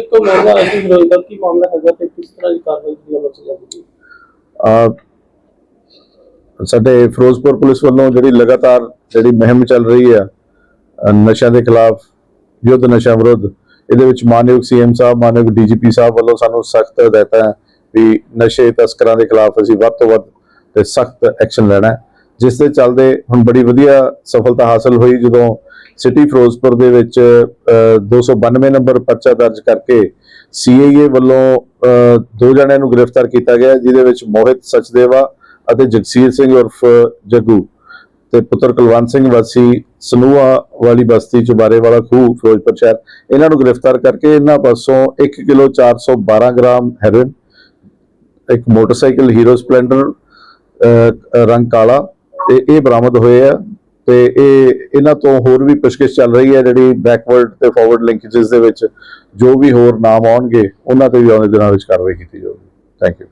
ਇੱਕ ਮਾਮਲਾ ਹੈ ਕਿ ਕੀ ਮਾਮਲਾ ਹੈਗਾ ਤੇ ਕਿਸ ਤਰ੍ਹਾਂ ਦੀ ਕਾਰਵਾਈ ਦੀ ਅਮਲ ਜਾਂਦੀ ਅਹ ਸਾਡੇ ਫਿਰੋਜ਼ਪੁਰ ਪੁਲਿਸ ਵੱਲੋਂ ਜਿਹੜੀ ਲਗਾਤਾਰ ਜਿਹੜੀ ਮੁਹਿੰਮ ਚੱਲ ਰਹੀ ਹੈ ਨਸ਼ਿਆਂ ਦੇ ਖਿਲਾਫ, ਯੁੱਧ ਨਸ਼ਾ ਵਿਰੁੱਧ, ਇਹਦੇ ਵਿੱਚ ਮਾਨਯੋਗ ਸੀਐਮ ਸਾਹਿਬ, ਮਾਨਯੋਗ ਡੀਜੀਪੀ ਸਾਹਿਬ ਵੱਲੋਂ ਸਾਨੂੰ ਸਖਤ ਹਦਾਇਤਾਂ ਹੈ ਵੀ ਨਸ਼ੇ ਤਸਕਰਾਂ ਦੇ ਖਿਲਾਫ ਅਸੀਂ ਵੱਧ ਤੋਂ ਵੱਧ ਤੇ ਸਖਤ ਐਕਸ਼ਨ ਲੈਣਾ ਹੈ। ਜਿਸ ਦੇ ਚੱਲਦੇ ਹੁਣ ਬੜੀ ਵਧੀਆ ਸਫਲਤਾ ਹਾਸਲ ਹੋਈ ਜਦੋਂ ਸਿਟੀ ਫਿਰੋਜ਼ਪੁਰ ਦੇ ਵਿੱਚ ਅਹ, 292 ਨੰਬਰ ਪਰਚਾ ਦਰਜ ਕਰਕੇ ਸੀਏਏ ਵੱਲੋਂ ਦੋ ਜਣਿਆਂ ਨੂੰ ਗ੍ਰਿਫਤਾਰ ਕੀਤਾ ਗਿਆ ਜਿਹਦੇ ਵਿੱਚ ਮੋਹਿਤ ਸਚਦੇਵਾ ਅਤੇ ਜਗਸੀਰ ਸਿੰਘ ਉਰਫ ਜੱਗੂ ਤੇ ਪੁੱਤਰ ਕੁਲਵੰਤ ਸਿੰਘ ਵਾਸੀ ਸਨੂਆ ਵਾਲੀ ਬਸਤੀ ਚੁਬਾਰੇ ਵਾਲਾ ਖੂਹ ਫਿਰੋਜ਼ਪੁਰ ਸ਼ਹਿਰ। ਇਹਨਾਂ ਨੂੰ ਗ੍ਰਿਫਤਾਰ ਕਰਕੇ ਇਹਨਾਂ ਪਾਸੋਂ 1 ਕਿਲੋ 412 ਗ੍ਰਾਮ ਹੈਰੋਇਨ ਇੱਕ ਮੋਟਰਸਾਈਕਲ ਹੀਰੋ ਸਪਲੈਂਡਰ ਰੰਗ ਕਾਲਾ ਤੇ ਇਹ ਬਰਾਮਦ ਹੋਏ ਆ। ਤੇ ਇਹ ਇਹਨਾਂ ਤੋਂ ਹੋਰ ਵੀ ਪੁੱਛਗਿੱਛ ਚੱਲ ਰਹੀ ਹੈ ਜਿਹੜੀ ਬੈਕਵਰਡ ਤੇ ਫਾਰਵਰਡ ਲਿੰਕੇजेस ਦੇ ਵਿੱਚ ਜੋ ਵੀ ਹੋਰ ਨਾਮ ਆਉਣਗੇ, ਉਹਨਾਂ ਤੇ ਵੀ ਆਉਣ ਦਿਨਾਂ ਵਿੱਚ ਕਾਰਵਾਈ ਕੀਤੀ ਜਾਊਗੀ। Thank you